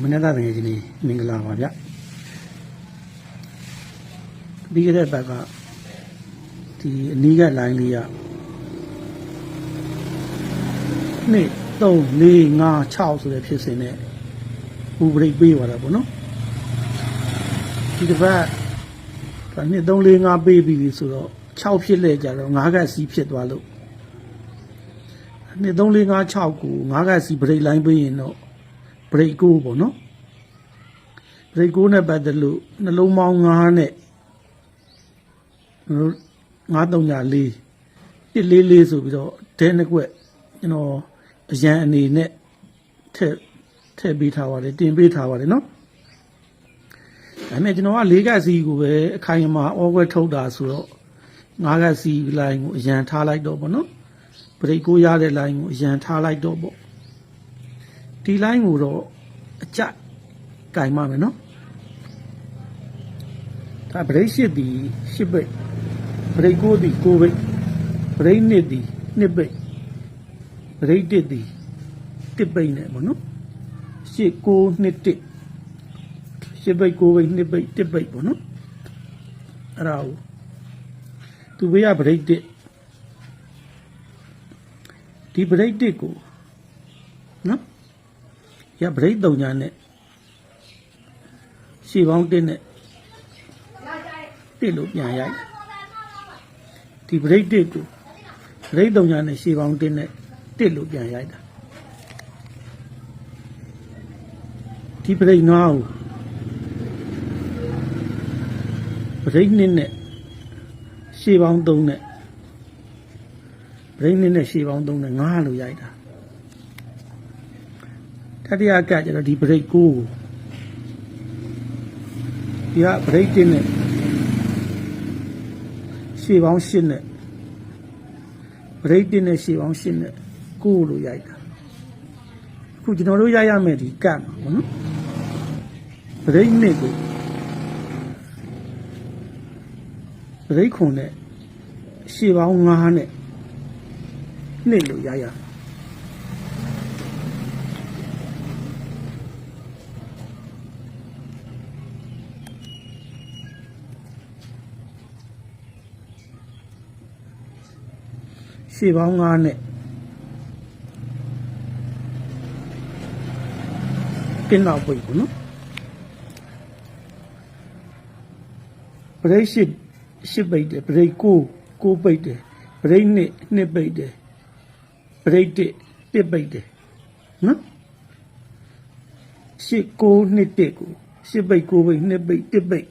မနေ့ကတည်းကကြီးမင်္ဂလာပါဗျပြီးခဲ့တဲ့ဘက်ကဒီအနီးကလိုင်းလေးကနှစ်3 4 5 6ဆိုတဲ့ဖြစ်စဉ်နဲ့ဥပရိတ်ပေးသွားတာပေါ့နော်ဒီတစ်ပတ်ဒါနှစ်3 4 5ပေးပြီးပြီဆိုတော့6ဖြစ်လဲကြတော့9ကစီးဖြစ်သွားလို့နှစ်3 4 5 6ကို9ကစီးဘရိတ်လိုင်းပေးရင်တော့ break ကိုပေါ့နော် break ကိုနဲ့ပတ်သက်လို့နှလုံးပေါင်း9နဲ့9304 144ဆိုပြီးတော့ဒဲနှစ်ကွက်ကျွန်တော်အရန်အနေနဲ့ထည့်ထည့်ပေးထားပါတယ်တင်ပေးထားပါတယ်နော်ဒါပေမဲ့ကျွန်တော်က၄ကစီကိုပဲအခိုင်အမာအော်ဝဲထုတ်တာဆိုတော့၅ကစီလိုင်းကိုအရန်ထားလိုက်တော့ပေါ့နော် break ကိုရတဲ့ line ကိုအရန်ထားလိုက်တော့ပေါ့ ဒီ line ကိုတော့အကြကင်ပါမယ်နော်ဒါ break ရှစ်ဒီရှစ်ပိတ် break ကိုဒီကိုပိတ် break နှစ်ဒီနှစ်ပိတ် break တစ်ဒီတစ်ပိတ်နဲ့ပေါ့နော်ရှစ်ကိုနှစ်တစ်ရှစ်ပိတ်ကိုပိတ်နှစ်ပိတ်တစ်ပိတ်ပေါ့နော်အဲ့ဒါကိုသူဘေးက break တစ်ဒီ break တစ်ကိုနော် ရဗရိတ်တုံညာနဲ့ရှေ့ပေါင်းတစ်နဲ့တစ်လို့ပြန်ရိုက်ဒီဗရိတ်တစ်ကိုဗရိတ်တုံညာနဲ့ရှေ့ပေါင်းတစ်နဲ့တစ်လို့ပြန်ရိုက်တာဒီဗရိတ်ငါးကိုဗရိတ်နှစ်နဲ့ရှေ့ပေါင်းသုံးနဲ့ဗရိတ်နှစ်နဲ့ရှေ့ပေါင်းသုံးနဲ့ငါးလို့ရိုက်တာ တတိယကကျတော့ဒီဘရိတ်ကိုဒီကဘရိတ်တင်းနဲ့ရှေ့ပေါင်းရှစ်နဲ့ဘရိတ်တင်းနဲ့ရှေ့ပေါင်းရှစ်နဲ့ကိုလို့ရိုက်တာအခုကျွန်တော်တို့ရရမယ်ဒီကတ်မှာပေါ့နော်ဘရိတ်နှစ်ကိုဘရိတ်ခွန်နဲ့ရှေ့ပေါင်း9နဲ့နှစ်လို့ရရမယ် ရှေ့ပေါင်း9နဲ့တင်းတော့ပိတ်ဘူးနော်ဘရိတ်ရှစ်ရှစ်ပိတ်တယ်ဘရိတ်ကိုကိုပိတ်တယ်ဘရိတ်နှစ်နှစ်ပိတ်တယ်ဘရိတ်တစ်တစ်ပိတ်တယ်နော်ရှစ်ကိုနှစ်တစ်ကိုရှစ်ပိတ်ကိုပိတ်နှစ်ပိတ်တစ်ပိတ်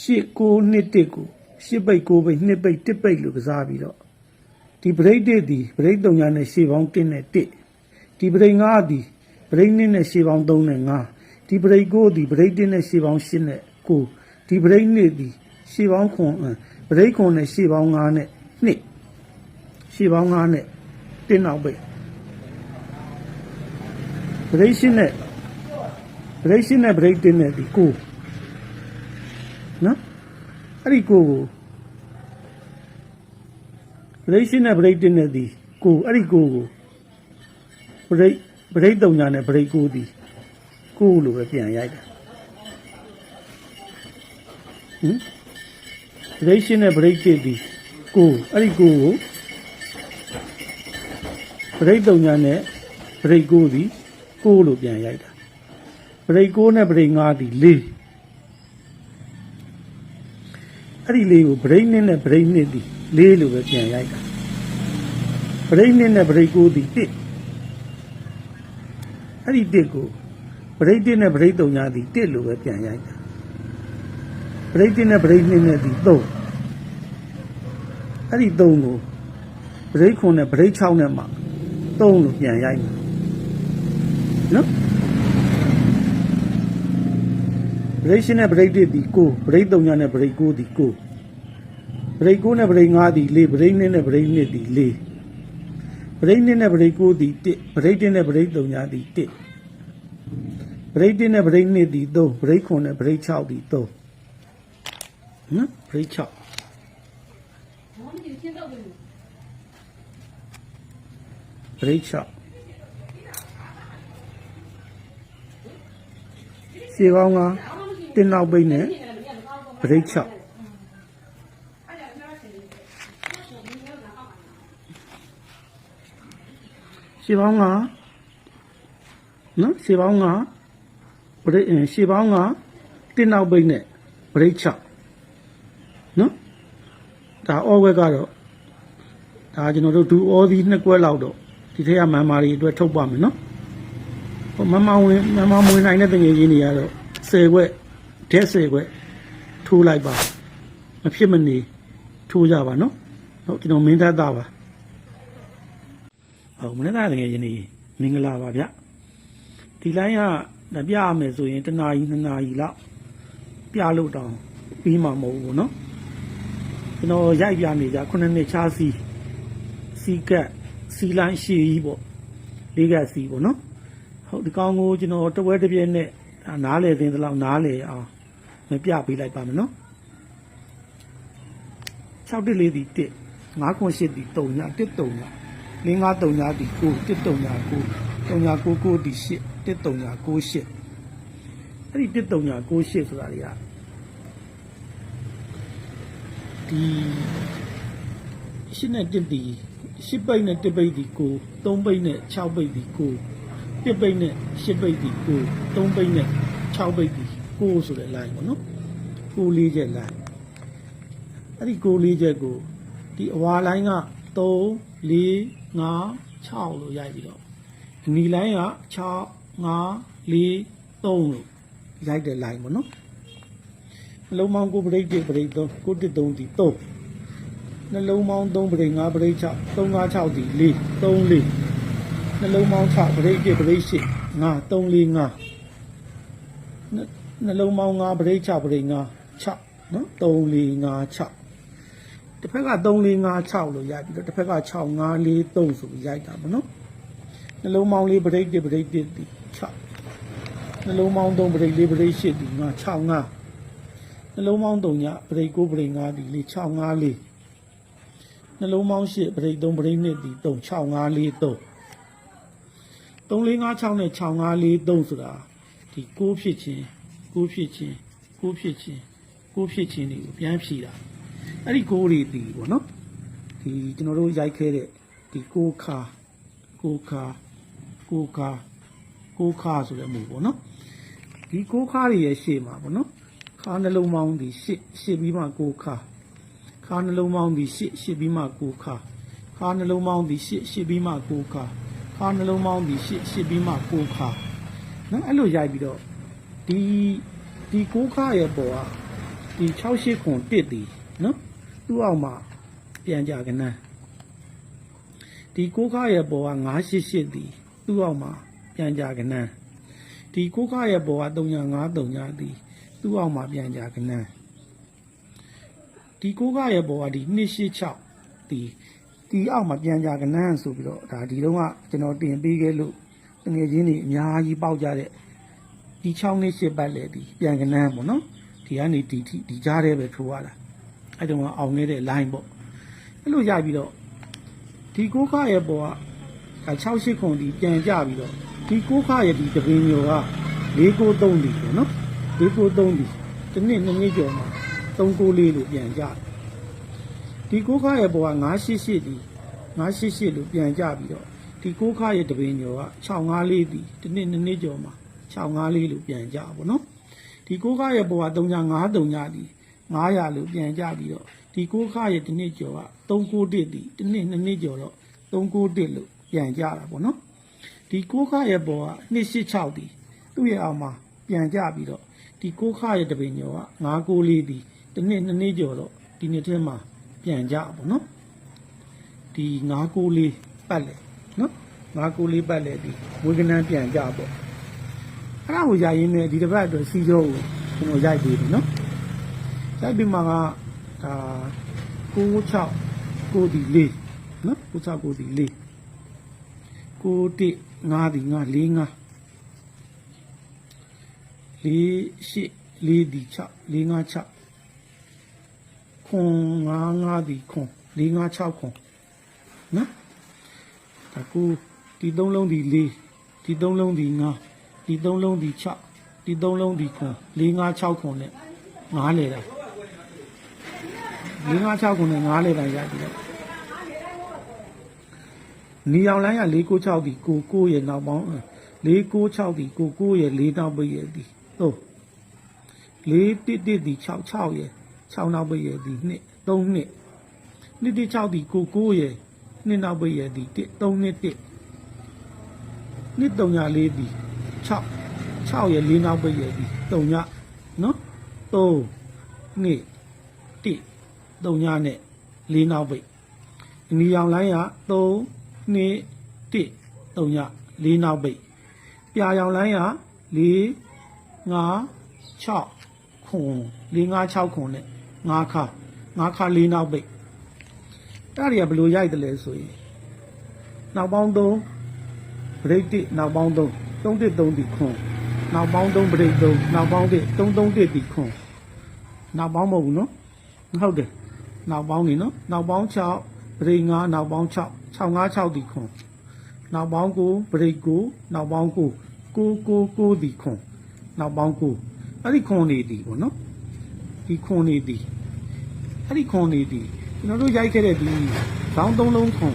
ရှစ်ကိုနှစ်တစ်ကို ရှစ်ပိတ်ကိုပိတ်နှစ်ပိတ်တစ်ပိတ်လို့ကစားပြီးတော့ဒီဗရိတ်တစ်ဒီဗရိတ်3ညာနဲ့ရှေ့ပေါင်း1နဲ့1ဒီဗရိတ်5ဒီဗရိတ်2နဲ့ရှေ့ပေါင်း3နဲ့5ဒီဗရိတ်9ဒီဗရိတ်1နဲ့ရှေ့ပေါင်း8နဲ့9ဒီဗရိတ်2ဒီရှေ့ပေါင်း9ဗရိတ်9နဲ့ရှေ့ပေါင်း5နဲ့2ရှေ့ပေါင်း5နဲ့1နောက်ပိတ်ဗရိတ်8နဲ့ဗရိတ်8နဲ့ဗရိတ်1နဲ့ဒီ9နော် အဲ့ဒီကိုကိုဗရိတ်ရှင်းနဲ့ဗရိတ်တင်းနဲ့ဒီကိုအဲ့ဒီကိုကိုဗရိတ်ဗရိတ်တုံညာနဲ့ဗရိတ်ကိုဒီကိုလိုပဲပြန်ရိုက်တာဟင်ဗရိတ်ရှင်းနဲ့ဗရိတ်တင်းဒီကိုအဲ့ဒီကိုကိုဗရိတ်တုံညာနဲ့ဗရိတ်ကိုဒီကိုလိုပြန်ရိုက်တာဗရိတ်ကိုနဲ့ဗရိတ်ငါးဒီလေး အဲ့ဒီလေးကိုဗရိတ်နှစ်နဲ့ဗရိတ်နှစ်ဒီလေးလိုပဲပြန်ရိုက်တာဗရိတ်နှစ်နဲ့ဗရိတ်ကိုဒီတစ်အဲ့ဒီတစ်ကိုဗရိတ်တစ်နဲ့ဗရိတ်သုံးညာဒီတစ်လိုပဲပြန်ရိုက်တာဗရိတ်တစ်နဲ့ဗရိတ်နှစ်နဲ့ဒီသုံးအဲ့ဒီသုံးကိုဗရိတ်ခွန်နဲ့ဗရိတ်6နဲ့မှသုံးလိုပြန်ရိုက်မှာနော် ဗရိတ်ရှင်းနဲ့ဗရိတ်တစ်ဒီကိုဗရိတ်သုံးညာနဲ့ဗရိတ်ကိုဒီကိုဗရိတ်ကိုနဲ့ဗရိတ်5ဒီ၄ဗရိတ်နှစ်နဲ့ဗရိတ်နှစ်ဒီ၄ဗရိတ်နှစ်နဲ့ဗရိတ်ကိုဒီ1ဗရိတ်တစ်နဲ့ဗရိတ်သုံးညာဒီ1ဗရိတ်တစ်နဲ့ဗရိတ်နှစ်ဒီ3ဗရိတ်ခွန်နဲ့ဗရိတ်6ဒီ3နော်ဗရိတ်6ဗရိတ်6ရှေးပေါင်းက တင်းနောက်ပိတ်နဲ့ပရိတ်ချောက်ရှေးပေါင်းကနော်ရှေးပေါင်းကပရိတ်အင်းရှေးပေါင်းကတင်းနောက်ပိတ်နဲ့ပရိတ်ချောက်နော်ဒါအောဝက်ကတော့ဒါကျွန်တော်တို့ဒူအောသီးနှစ်ကွက်လောက်တော့ဒီထက်ကမန်မာတွေအတွက်ထုတ်ပါမယ်နော်ဟိုမမဝင်မမမဝင်နိုင်တဲ့တငယ်ချင်းတွေကတော့10ခွက် ဒက်10ခွက်ထိုးလိုက်ပါမဖြစ်မနေထိုးကြပါနော်ဟုတ်ကျွန်တော်မင်းသားသားပါဟုတ်မင်းသားတငယ်ချင်းတွေမင်္ဂလာပါဗျဒီလိုင်းကဓပြရမယ်ဆိုရင်တစ်နာရီနှစ်နာရီလောက်ပြလို့တောင်ပြီးမှာမဟုတ်ဘူးနော်ကျွန်တော်ရိုက်ပြနေကြခုနှစ်နှစ်ချားစီစီကတ်စီလိုင်းရှည်ကြီးပေါ့လေးကတ်စီပေါ့နော်ဟုတ်ဒီကောင်ကိုကျွန်တော်တဝဲတစ်ပြည့်နဲ့ဒါနားလေသင်းတလောက်နားလေအောင် မပြပေးလိုက်ပါမယ်နော်6တစ်လေးဒီ1 5ခွန်8ဒီ3ည1 3ည5 3ညဒီ9 1 3ည9 3ည9 9ဒီ8 1 3ည9 8အဲ့ဒီ1 3ည9 8ဆိုတာတွေကဒီရှင်းနဲ့1ဒီရှစ်ပိတ်နဲ့1ပိတ်ဒီ9 3ပိတ်နဲ့6ပိတ်ဒီ9တစ်ပိတ်နဲ့ရှစ်ပိတ်ဒီကိုသုံးပိတ်နဲ့6ပိတ်ဒီ ကိုဆိုတဲ့ line ပေါ့နော်ကိုလေးချက် line အဲ့ဒီကိုလေးချက်ကိုဒီအဝါ line က3 4 5 6လို့ရိုက်ပြီးတော့ဒီ line က6 5 4 3လို့ရိုက်တဲ့ line ပေါ့နော်နှလုံးပေါင်းကိုပရိတ်တစ်ပရိတ်3ကိုတစ်3ဒီ3နှလုံးပေါင်း3ပရိတ်5ပရိတ်6 3 5 6ဒီ4 3 4နှလုံးပေါင်း6ပရိတ်1ပရိတ်8 5 3 4 5 နှလုံးပေါင်း5ပရိတ်6ပရိတ်5 6နော်3 4 5 6တစ်ဖက်က3 4 5 6လို့ရိုက်ပြီးတော့တစ်ဖက်က6 5 4 3ဆိုပြီးရိုက်တာပေါ့နော်နှလုံးပေါင်းလေးပရိတ်1ပရိတ်1ဒီ6နှလုံးပေါင်း3ပရိတ်4ပရိတ်8ဒီ5 6 5နှလုံးပေါင်း3ညပရိတ်9ပရိတ်5ဒီ4 6 5 4နှလုံးပေါင်း8ပရိတ်3ပရိတ်2ဒီ3 6 5 4 3 3456နဲ့6543ဆိုတာဒီ6ဖြစ်ချင်း 6ဖြစ်ချင်း6ဖြစ်ချင်း6ဖြစ်ချင်းတွေကိုပြန်ဖြည့်တာအဲ့ဒီ6တွေဒီပေါ့နော်ဒီကျွန်တော်တို့ရိုက်ခဲ့တဲ့ဒီ6ခါ6ခါ6ခါ6ခါဆိုတဲ့မူပေါ့နော်ဒီ6ခါတွေရဲ့ရှေ့မှာပေါ့နော်ခါနှလုံးပေါင်းဒီရှစ်ရှစ်ပြီးမှ6ခါခါနှလုံးပေါင်းဒီရှစ်ရှစ်ပြီးမှ6ခါခါနှလုံးပေါင်းဒီရှစ်ရှစ်ပြီးမှ6ခါခါနှလုံးပေါင်းဒီရှစ်ရှစ်ပြီးမှကိုခါနော်အဲ့လိုရိုက်ပြီးတော့ ဒီဒီကိုခါရဲ့ပေါ်ကဒီ6ရှစ်ခွန်တစ်တီနော်သူ့အောက်မှာပြန်ကြကနန်းဒီကိုခါရဲ့ပေါ်က9ရှစ်ရှစ်တီသူ့အောက်မှာပြန်ကြကနန်းဒီကိုခါရဲ့ပေါ်က395 3တီသူ့အောက်မှာပြန်ကြကနန်းဒီကိုခါရဲ့ပေါ်ကဒီ286တီဒီအောက်မှာပြန်ကြကနန်းဆိုပြီးတော့ဒါဒီတော့ကကျွန်တော်တင်ပေးခဲ့လို့တငယ်ချင်းတွေအများကြီးပေါက်ကြတဲ့ ဒီ6နှစ်8ပတ်လေဒီပြန်ကနန်းပေါ့နော်ဒီကနေဒီထိဒီကြားထဲပဲထိုးရတာအဲ့တုန်းကအောင်နေတဲ့ line ပေါ့အဲ့လိုရပြီးတော့ဒီကိုခရဲ့ပေါ်ကဒါ6 8ခွန်ဒီပြန်ကြပြီးတော့ဒီကိုခရဲ့ဒီတပင်းမျိုးက693ဒီပေါ့နော်693ဒီဒီနေ့နှစ်နှစ်ကျော်မှာ394လို့ပြန်ကြတယ်ဒီကိုခါရဲ့ဘောက988ဒီ988လို့ပြန်ကြပြီးတော့ဒီကိုခါရဲ့တပင်ညောက654ဒီဒီနေ့နှစ်နှစ်ကျော်မှာ 654လို့ပြန်ကြပါတော့ဒီကိုခါရဲ့ဘောက353ညဒီ900လို့ပြန်ကြပြီးတော့ဒီကိုခါရဲ့ဒီနေ့ကျော်က391ဒီဒီနေ့နှစ်နှစ်ကျော်တော့391လို့ပြန်ကြတာပေါ့နော်ဒီကိုခါရဲ့ဘောက286ဒီသူ့ရဲ့အောက်မှာပြန်ကြပြီးတော့ဒီကိုခါရဲ့တပင်ညောက994ဒီဒီနေ့နှစ်နှစ်ကျော်တော့ဒီနှစ်ထဲမှာပြန်ကြပါနော်ဒီ9လေးပတ်လေနော်9လေးပတ်လေဒီဝေကနန်းပြန်ကြပေါ့ အဲ့ဒါကိုရရင်လည်းဒီတစ်ပတ်အတွက်စီကြောကိုကျွန်တော်ရိုက်ပြီးပြီနော်ရိုက်ပြီးမှကဒါ96 9ဒီ4နော်96 9ဒီ4 9တိ5ဒီ5 4 5 4 8 4ဒီ6 4 5 6ခွန်9 5ဒီခွန်4 5 6ခွန်နော်ဒါကူဒီသုံးလုံးဒီ4ဒီသုံးလုံးဒီ5 ဒီသုံးလုံးဒီ6ဒီဒီသုံးလုံးဒီခွန်၄၅6ခွန်နဲ့ငားလေတာ၄၅6ခွန်နဲ့ငားလေတာရပြီတော့နီအောင်လိုင်းက၄၉6ဒီကိုကိုရဲ့နောက်ပေါင်း၄၉6ဒီကိုကိုရဲ့၄နောက်ပိတ်ရဲ့ဒီဟုတ်၄တစ်တစ်ဒီ6 6ရဲ့6နောက်ပိတ်ရဲ့ဒီနှစ်3နှစ်နှစ်တစ်6ဒီကိုကိုရဲ့နှစ်နောက်ပိတ်ရဲ့ဒီတစ်3နှစ်တစ်နှစ်3ညာလေးဒီ 6 6ရဲ့၄နောက်ပိတ်ရဲ့ဒီ3ညနော်3နှစ်1 3ညနဲ့၄နောက်ပိတ်အနီရောင်လိုင်းက3နှစ်1 3ည၄နောက်ပိတ်ပြာရောင်လိုင်းက4 5 6ခွန်4 5 6ခွန်နဲ့5ခါ5ခါ၄နောက်ပိတ်အဲ့ဒါတွေကဘယ်လိုရိုက်တယ်လဲဆိုရင်နောက်ပေါင်း3ဘရိတ်1နောက်ပေါင်း3 3 1 3ဒီခွန်နောက်ပေါင်း3ပရိတ်3နောက်ပေါင်း1 3 3 1ဒီခွန်နောက်ပေါင်းမဟုတ်ဘူးနော်ဟုတ်တယ်နောက်ပေါင်းနေနော်နောက်ပေါင်း6ပရိတ်5နောက်ပေါင်း6 6 5 6ဒီခွန်နောက်ပေါင်း9ပရိတ်9နောက်ပေါင်း9 9 9 9ဒီခွန်နောက်ပေါင်း9အဲ့ဒီခွန်နေဒီပေါ့နော်ဒီခွန်နေဒီအဲ့ဒီခွန်နေဒီကျွန်တော်တို့ရိုက်ခဲ့တဲ့ဒီဇောင်းသုံးလုံးခွန်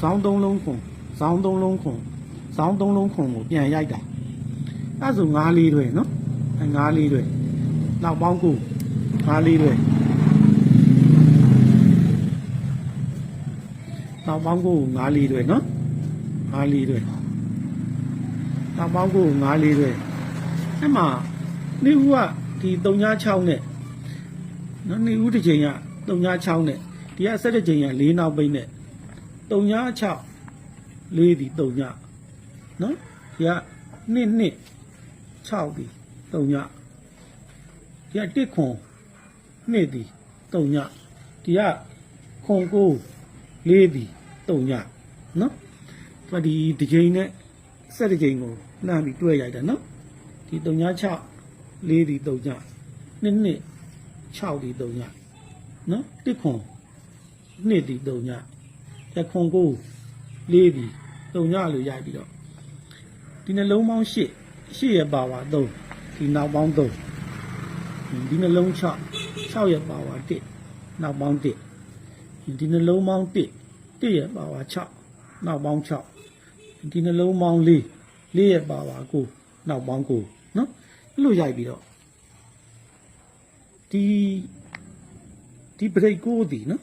ဇောင်းသုံးလုံးခွန်ဇောင်းသုံးလုံးခွန် ဇောင်းသုံးလုံးခွန်ကိုပြန်ရိုက်တာအဲ့ဆိုငါးလေးတွေနော်အဲငါးလေးတွေနောက်ပေါင်းကိုငါးလေးတွေနောက်ပေါင်းကိုငါးလေးတွေနော်ငါးလေးတွေနောက်ပေါင်းကိုငါးလေးတွေအဲ့မှာနေဦးကဒီ36နဲ့နော်နေဦးတစ်ချိန်က36နဲ့ဒီကဆက်တစ်ချိန်က4နောက်ပိတ်နဲ့36 4ဒီ3ည နော်ဒီကနှစ်နှစ်6ဒီ3ညဒီက1ခွန်2ဒီ3ညဒီကခွန်ကို4ဒီ3ညနော်ဒီဒီဒီချိန်နဲ့ဆက်တစ်ချိန်ကိုလှမ်းပြီးတွဲရိုက်တာနော်ဒီ3ည6 4ဒီ3ည2နှစ်6ဒီ3ညနော်1ခွန်2ဒီ3ညဒီခွန်ကို4ဒီ3ညလို့ရိုက်ပြီးတော့ ဒီနှလုံးပေါင်း8ရှစ်ရဲ့ပါဝါ3ဒီနောက်ပေါင်း3ဒီနှလုံး6 6ရဲ့ပါဝါ1နောက်ပေါင်း1ဒီနှလုံးပေါင်း1 1ရဲ့ပါဝါ6နောက်ပေါင်း6ဒီနှလုံးပေါင်း4 4ရဲ့ပါဝါ9နောက်ပေါင်း9နော်အဲ့လိုရိုက်ပြီးတော့ဒီဒီဘရိတ်9ဒီနော်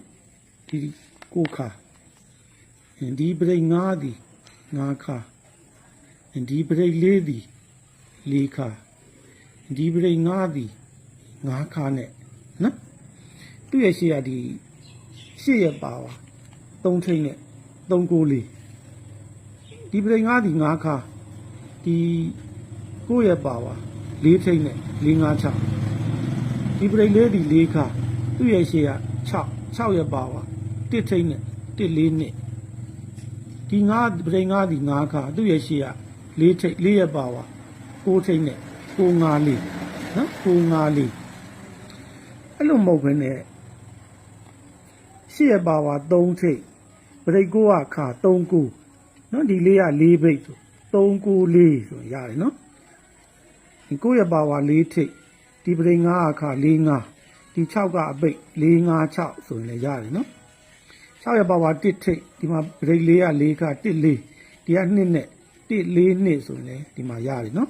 ဒီ9ခါဒီဘရိတ်9ဒီ9ခါ ဒီပရိတ်လေးသည်လေးခါဒီပရိတ်ငါးသည်ငါးခါနဲ့နော်သူ့ရဲ့ရှေ့ရဒီရှေ့ရပါပါ၃ထိန်နဲ့၃ကိုလေးဒီပရိတ်ငါးသည်ငါးခါဒီကိုရပါပါ၄ထိန်နဲ့၄၅၆ဒီပရိတ်လေးသည်၄ခါသူ့ရဲ့ရှေ့ရ6 6ရပါပါ1ထိန်နဲ့1 4နဲ့ဒီငါးပရိတ်ငါးသည်၅ခါသူ့ရဲ့ရှေ့ရ ၄ထိပ်၄ရက်ပါဝါ၉ထိပ်နဲ့၉၅လေးနော်၉၅လေးအဲ့လိုမဟုတ်ဘဲနဲ့၈ရက်ပါဝါ၃ထိပ်ဗရိတ်ကိုကခါ၃၉နော်ဒီလေးက၄ဘိတ်ဆို၃၉လေးဆိုရတယ်နော်ဒီကိုရပါဝါ၄ထိပ်ဒီပရိငါအခါ၄ငါဒီ6ကအပိတ်၄ငါ6ဆိုရင်လည်းရတယ်နော်6ရပါဝါ1ထိပ်ဒီမှာပရိ၄က၄ခါ1 4ဒီက2နဲ့ 1 4နှစ်ဆိုရင်လည်းဒီမှာရတယ်နော်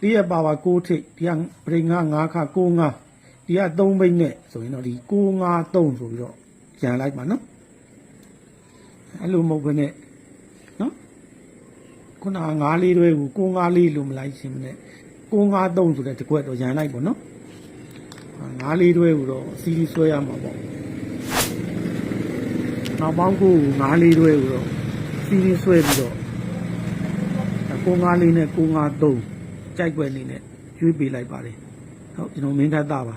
ဒီရပါဝါ6ထိတ်ဒီကပရိတ်9 5ခါ9 5ဒီက3ဘိတ်နဲ့ဆိုရင်တော့ဒီ9 5 3ဆိုပြီးတော့ရန်လိုက်ပါနော်အဲ့လိုမဟုတ်ဘဲနဲ့နော်ခုနကငါးလေးတွေကိုကိုငါးလေးလို့မလိုက်ရှင်မနဲ့ကိုငါးသုံးဆိုတဲ့တကွက်တော့ရန်လိုက်ပေါ့နော်ငါးလေးတွေကိုတော့စီးဆွဲရမှာပေါ့နောက်ပေါင်းကိုငါးလေးတွေကိုတော့စီးဆွဲပြီးတော့ ကိုငါးလေးနဲ့ကိုငါးသုံးကြိုက်ွက်လေးနဲ့ရွေးပေးလိုက်ပါတယ်ဟုတ်ကျွန်တော်မင်းထက်တာပါ